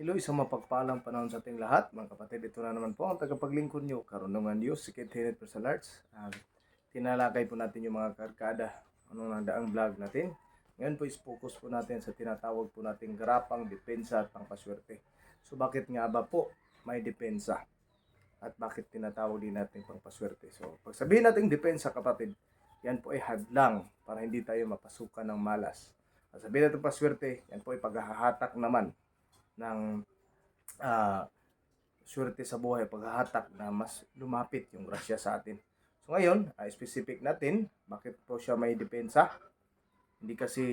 Hello, isang mapagpalang panahon sa ating lahat. Mga kapatid, ito na naman po ang tagapaglingkod nyo. Karunungan Diyos, si Kate Hinet Personal Arts. Uh, tinalakay po natin yung mga karkada. Ano na daang vlog natin. Ngayon po is focus po natin sa tinatawag po nating garapang, depensa at pangpaswerte. So bakit nga ba po may depensa? At bakit tinatawag din natin pangpaswerte? So pag sabihin natin depensa kapatid, yan po ay hadlang para hindi tayo mapasukan ng malas. At sabihin natin paswerte, yan po ay paghahatak naman ng ah, swerte sa buhay, paghahatak na mas lumapit yung grasya sa atin. So ngayon, ah, specific natin, bakit po siya may depensa? Hindi kasi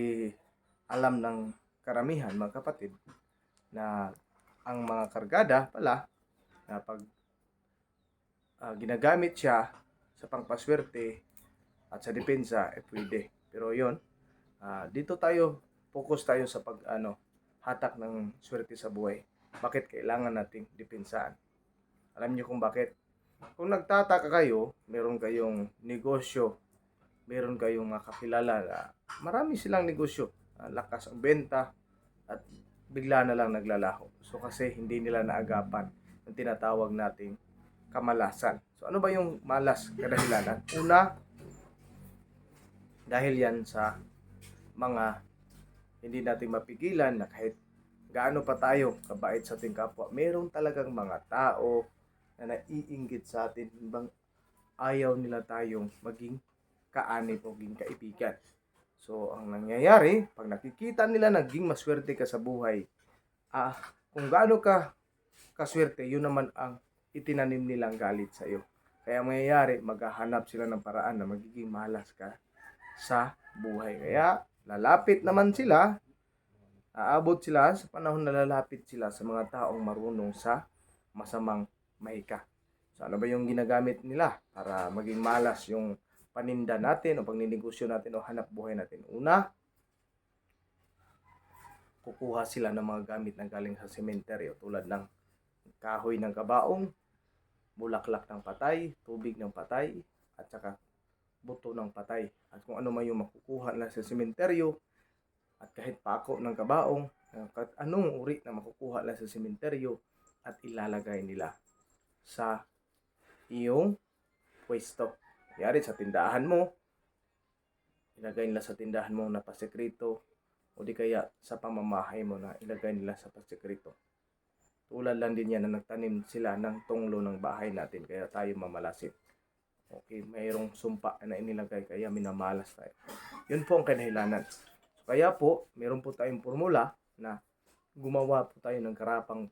alam ng karamihan mga kapatid na ang mga kargada pala na pag ah, ginagamit siya sa pangpaswerte at sa depensa, eh pwede. Pero yon dito tayo, focus tayo sa pag ano, hatak ng swerte sa buhay. Bakit kailangan nating dipensaan? Alam niyo kung bakit? Kung nagtataka kayo, meron kayong negosyo, meron kayong kakilala na marami silang negosyo, ah, lakas ang benta, at bigla na lang naglalaho. So kasi hindi nila naagapan ang tinatawag nating kamalasan. So ano ba yung malas kadahilanan? Una, dahil yan sa mga hindi natin mapigilan na kahit gaano pa tayo kabait sa ating kapwa, meron talagang mga tao na naiinggit sa atin bang ayaw nila tayong maging kaanib o maging kaibigan. So, ang nangyayari, pag nakikita nila naging maswerte ka sa buhay, ah, kung gaano ka kaswerte, yun naman ang itinanim nilang galit sa iyo. Kaya ang mangyayari, maghahanap sila ng paraan na magiging malas ka sa buhay. Kaya, lalapit naman sila, aabot sila sa panahon na lalapit sila sa mga taong marunong sa masamang mahika. So, ano ba yung ginagamit nila para maging malas yung paninda natin o pagninegosyo natin o hanap buhay natin? Una, kukuha sila ng mga gamit na galing sa sementeryo tulad ng kahoy ng kabaong, bulaklak ng patay, tubig ng patay, at saka buto ng patay. At kung ano man yung makukuha na sa sementeryo, at kahit pako ng kabaong, kahit anong uri na makukuha na sa sementeryo, at ilalagay nila sa iyong pwesto. Yari sa tindahan mo, ilagay nila sa tindahan mo na pasekreto, o di kaya sa pamamahay mo na ilagay nila sa pasekreto. Tulad lang din yan na nagtanim sila ng tunglo ng bahay natin, kaya tayo mamalasin. Okay, mayroong sumpa na inilagay, kaya minamalas tayo. Yun po ang kadahilanan. Kaya po, meron po tayong formula na gumawa po tayo ng karapang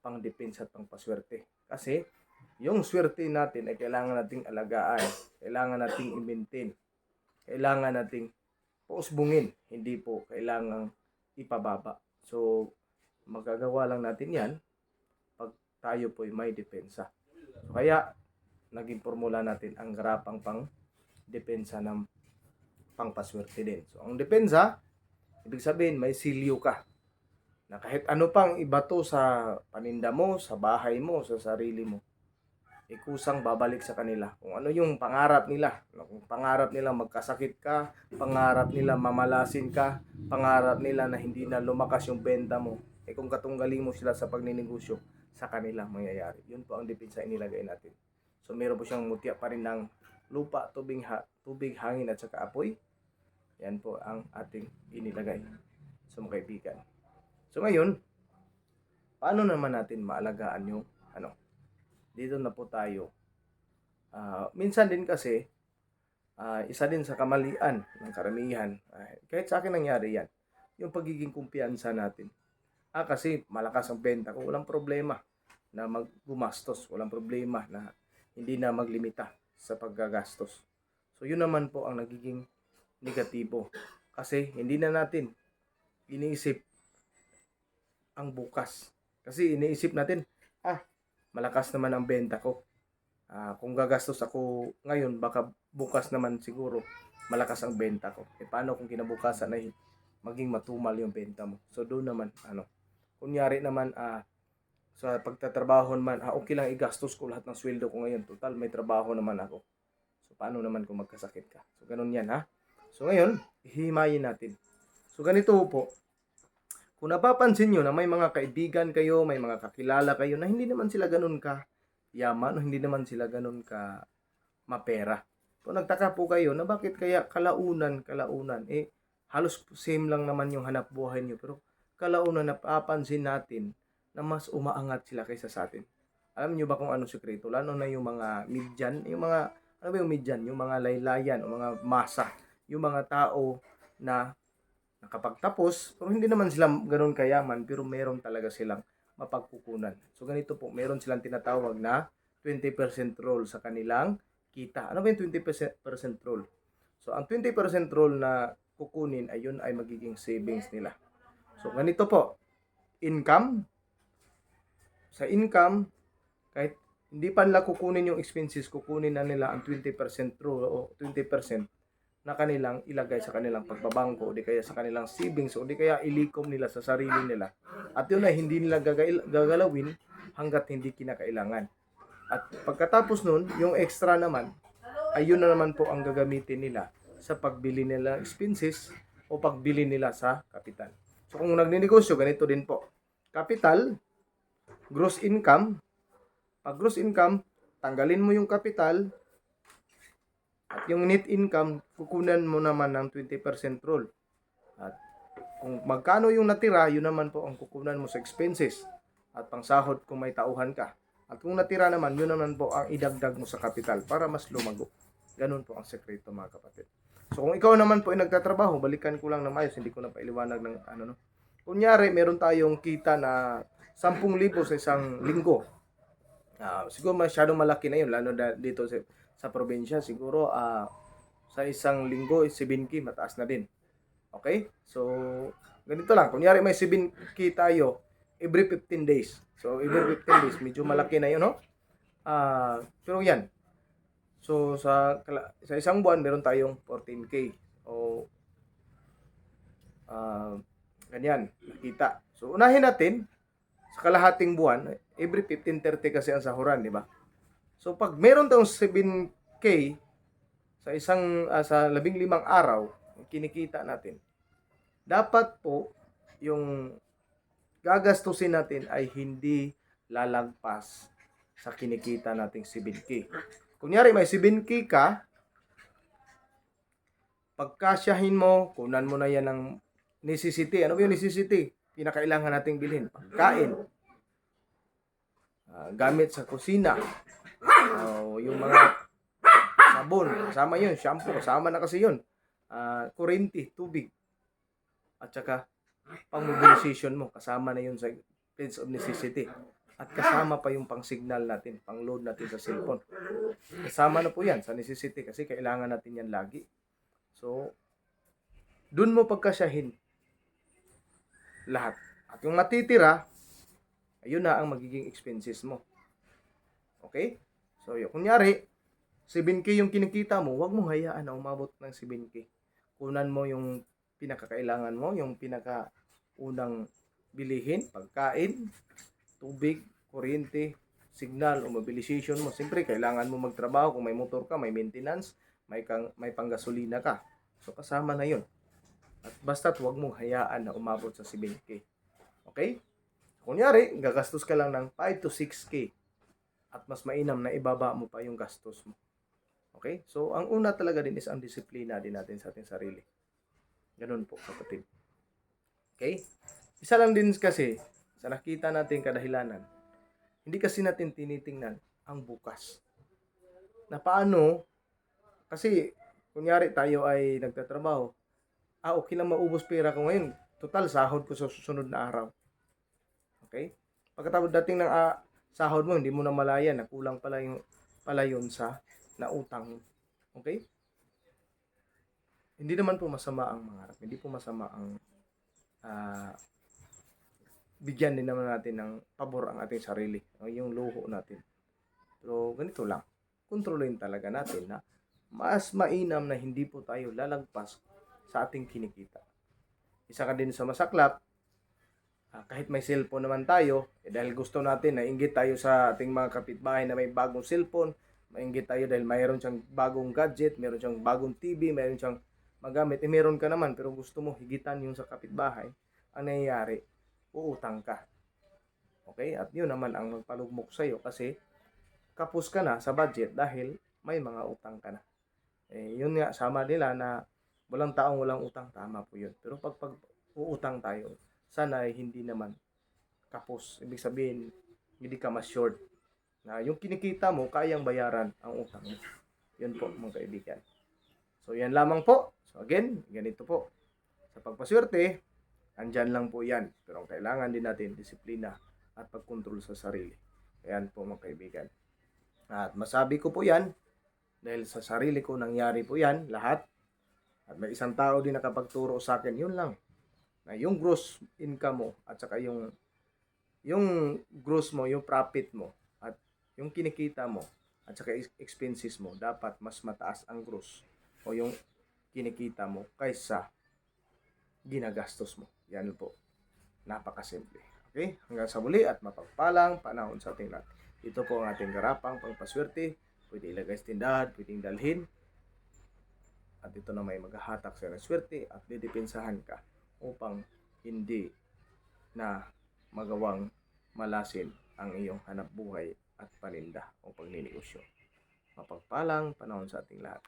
pangdepensa at pangpaswerte. Kasi, yung swerte natin ay kailangan nating alagaan, kailangan nating i-maintain, kailangan nating pausbungin, hindi po kailangang ipababa. So, magagawa lang natin yan pag tayo po ay may depensa. So, kaya, naging formula natin ang garapang pang depensa ng pangpaswerte din. So, ang depensa, ibig sabihin, may silyo ka. Na kahit ano pang ibato sa paninda mo, sa bahay mo, sa sarili mo, ikusang babalik sa kanila. Kung ano yung pangarap nila. Kung pangarap nila magkasakit ka, pangarap nila mamalasin ka, pangarap nila na hindi na lumakas yung benta mo, eh kung katunggaling mo sila sa pagninegosyo, sa kanila mangyayari. Yun po ang depensa inilagay natin. So meron po siyang mutya pa rin ng lupa, tubig, ha, tubig hangin at saka apoy. Yan po ang ating inilagay. So mga kaibigan. So ngayon, paano naman natin maalagaan yung ano? Dito na po tayo. Ah, minsan din kasi, ah, isa din sa kamalian ng karamihan, ah, kahit sa akin nangyari yan, yung pagiging kumpiyansa natin. Ah, kasi malakas ang benta ko, walang problema na maggumastos, walang problema na hindi na maglimita sa paggagastos. So yun naman po ang nagiging negatibo. Kasi hindi na natin iniisip ang bukas. Kasi iniisip natin, ah, malakas naman ang benta ko. Ah, kung gagastos ako ngayon, baka bukas naman siguro malakas ang benta ko. E paano kung kinabukasan ay maging matumal yung benta mo? So doon naman, ano, kunyari naman, ah, sa pagtatrabaho naman, ah, okay lang igastos ko lahat ng sweldo ko ngayon. Total, may trabaho naman ako. So, paano naman kung magkasakit ka? So, ganun yan, ha? So, ngayon, hihimayin natin. So, ganito po. Kung napapansin nyo na may mga kaibigan kayo, may mga kakilala kayo na hindi naman sila ganun ka yaman o hindi naman sila ganun ka mapera. So nagtaka po kayo na bakit kaya kalaunan, kalaunan, eh halos same lang naman yung hanap buhay nyo pero kalaunan napapansin natin na mas umaangat sila kaysa sa atin. Alam niyo ba kung ano sekreto? Lalo na yung mga midyan, yung mga, ano ba yung midyan? Yung mga laylayan o mga masa. Yung mga tao na nakapagtapos, pero hindi naman sila ganun kayaman, pero meron talaga silang mapagkukunan. So ganito po, meron silang tinatawag na 20% roll sa kanilang kita. Ano ba yung 20% roll? So ang 20% roll na kukunin ay yun ay magiging savings nila. So ganito po, income, sa income, kahit hindi pa nila kukunin yung expenses, kukunin na nila ang 20% roll o 20% na kanilang ilagay sa kanilang pagbabangko o di kaya sa kanilang savings o di kaya ilikom nila sa sarili nila. At yun ay hindi nila gagail- gagalawin hanggat hindi kinakailangan. At pagkatapos nun, yung extra naman, ay yun na naman po ang gagamitin nila sa pagbili nila expenses o pagbili nila sa kapital. So kung nagninegosyo, ganito din po. Capital, gross income, pag gross income, tanggalin mo yung capital, at yung net income, kukunan mo naman ng 20% roll. At kung magkano yung natira, yun naman po ang kukunan mo sa expenses at pangsahod kung may tauhan ka. At kung natira naman, yun naman po ang idagdag mo sa kapital para mas lumago. Ganun po ang sekreto mga kapatid. So kung ikaw naman po ay nagtatrabaho, balikan ko lang na mayos, hindi ko na pailiwanag ng ano no. Kunyari, meron tayong kita na 10,000 sa isang linggo. Ah, siguro masyadong malaki na yun, lalo na dito sa, sa probinsya. Siguro ah, sa isang linggo, 7K, mataas na din. Okay? So, ganito lang. Kunyari may 7K tayo every 15 days. So, every 15 days, medyo malaki na yun, no? Ah, pero yan. So, sa, sa isang buwan, meron tayong 14K. O, ah, ganyan, nakita. So, unahin natin, sa kalahating buwan, every 15.30 kasi ang sahuran, di ba? So, pag meron tayong 7K sa isang, ah, sa labing limang araw, kinikita natin, dapat po, yung gagastusin natin ay hindi lalagpas sa kinikita nating 7K. Kunyari, may 7K ka, pagkasyahin mo, kunan mo na yan ng necessity. Ano ba yung necessity? Pinakailangan nating bilhin. Pagkain. Ah, gamit sa kusina. Oh, yung mga sabon, kasama yun. Shampoo, kasama na kasi yun. Ah, kuryente, tubig. At saka, pang mobilization mo, kasama na yun sa place of necessity. At kasama pa yung pang signal natin, pang load natin sa cellphone. Kasama na po yan sa necessity kasi kailangan natin yan lagi. So, dun mo pagkasyahin lahat. At yung matitira, ayun na ang magiging expenses mo. Okay? So, yun. Kunyari, 7K yung kinikita mo, wag mo hayaan na umabot ng 7K. Kunan mo yung pinakakailangan mo, yung pinakaunang bilihin, pagkain, tubig, kuryente, signal o mobilization mo. Siyempre, kailangan mo magtrabaho kung may motor ka, may maintenance, may, kang, may panggasolina ka. So, kasama na yun. At basta't huwag mong hayaan na umabot sa 7K. Okay? Kunyari, gagastos ka lang ng 5 to 6K. At mas mainam na ibaba mo pa yung gastos mo. Okay? So, ang una talaga din is ang disiplina din natin sa ating sarili. Ganun po, kapatid. Okay? Isa lang din kasi, sa nakita natin kadahilanan, hindi kasi natin tinitingnan ang bukas. Na paano, kasi, kunyari tayo ay nagtatrabaho, ah, okay lang maubos pera ko ngayon. Total, sahod ko sa susunod na araw. Okay? Pagkatapos dating ng ah, sahod mo, hindi mo na malaya na kulang pala yung pala yun sa nautang. Okay? Hindi naman po masama ang mangarap. Hindi po masama ang ah, bigyan din naman natin ng pabor ang ating sarili. Yung luho natin. Pero ganito lang. Kontrolin talaga natin na mas mainam na hindi po tayo lalagpas sa ating kinikita. Isa ka din sa masaklap, ah, kahit may cellphone naman tayo, eh, dahil gusto natin na inggit tayo sa ating mga kapitbahay na may bagong cellphone, mainggit tayo dahil mayroon siyang bagong gadget, mayroon siyang bagong TV, mayroon siyang magamit, eh meron ka naman pero gusto mo higitan yung sa kapitbahay, ang nangyayari, uutang ka. Okay? At yun naman ang magpalugmok sa iyo kasi kapos ka na sa budget dahil may mga utang ka na. Eh, yun nga, sama nila na walang taong walang utang. Tama po yun. Pero pag, pag uutang tayo, sana ay hindi naman kapos. Ibig sabihin, hindi ka mas short. Na yung kinikita mo, kayang bayaran ang utang mo. Yun po, mga kaibigan. So, yan lamang po. So, again, ganito po. Sa pagpaswerte, andyan lang po yan. Pero ang kailangan din natin, disiplina at pagkontrol sa sarili. Ayan po, mga kaibigan. At masabi ko po yan, dahil sa sarili ko nangyari po yan, lahat. At may isang tao din nakapagturo sa akin, yun lang. Na yung gross income mo at saka yung yung gross mo, yung profit mo at yung kinikita mo at saka ex- expenses mo, dapat mas mataas ang gross o yung kinikita mo kaysa ginagastos mo. Yan po. Napakasimple. Okay? Hanggang sa muli at mapagpalang panahon sa ating lahat. Ito po ang ating garapang pangpaswerte. Pwede ilagay sa tindahan, pwedeng dalhin. At ito na may maghahatak sa swerte at didepensahan ka upang hindi na magawang malasin ang iyong hanap buhay at paninda o pagninegosyo. Mapagpalang panahon sa ating lahat.